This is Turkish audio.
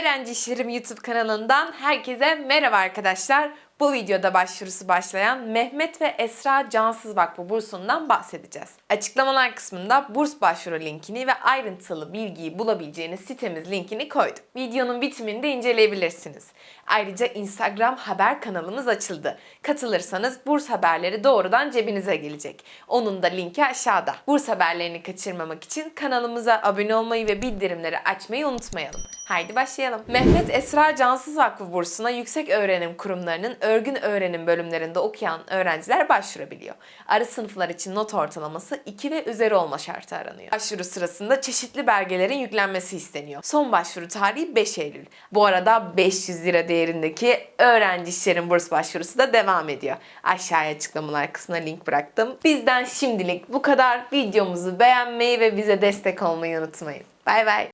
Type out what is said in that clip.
Öğrenci İşlerim YouTube kanalından herkese merhaba arkadaşlar. Bu videoda başvurusu başlayan Mehmet ve Esra Cansız Vakfı bursundan bahsedeceğiz. Açıklamalar kısmında burs başvuru linkini ve ayrıntılı bilgiyi bulabileceğiniz sitemiz linkini koydum. Videonun bitiminde inceleyebilirsiniz. Ayrıca Instagram haber kanalımız açıldı. Katılırsanız burs haberleri doğrudan cebinize gelecek. Onun da linki aşağıda. Burs haberlerini kaçırmamak için kanalımıza abone olmayı ve bildirimleri açmayı unutmayalım. Haydi başlayalım. Mehmet Esra Cansız Vakfı bursuna yüksek öğrenim kurumlarının örgün öğrenim bölümlerinde okuyan öğrenciler başvurabiliyor. Arı sınıflar için not ortalaması 2 ve üzeri olma şartı aranıyor. Başvuru sırasında çeşitli belgelerin yüklenmesi isteniyor. Son başvuru tarihi 5 Eylül. Bu arada 500 lira değerindeki öğrenci işlerin burs başvurusu da devam ediyor. Aşağıya açıklamalar kısmına link bıraktım. Bizden şimdilik bu kadar. Videomuzu beğenmeyi ve bize destek olmayı unutmayın. Bay bay.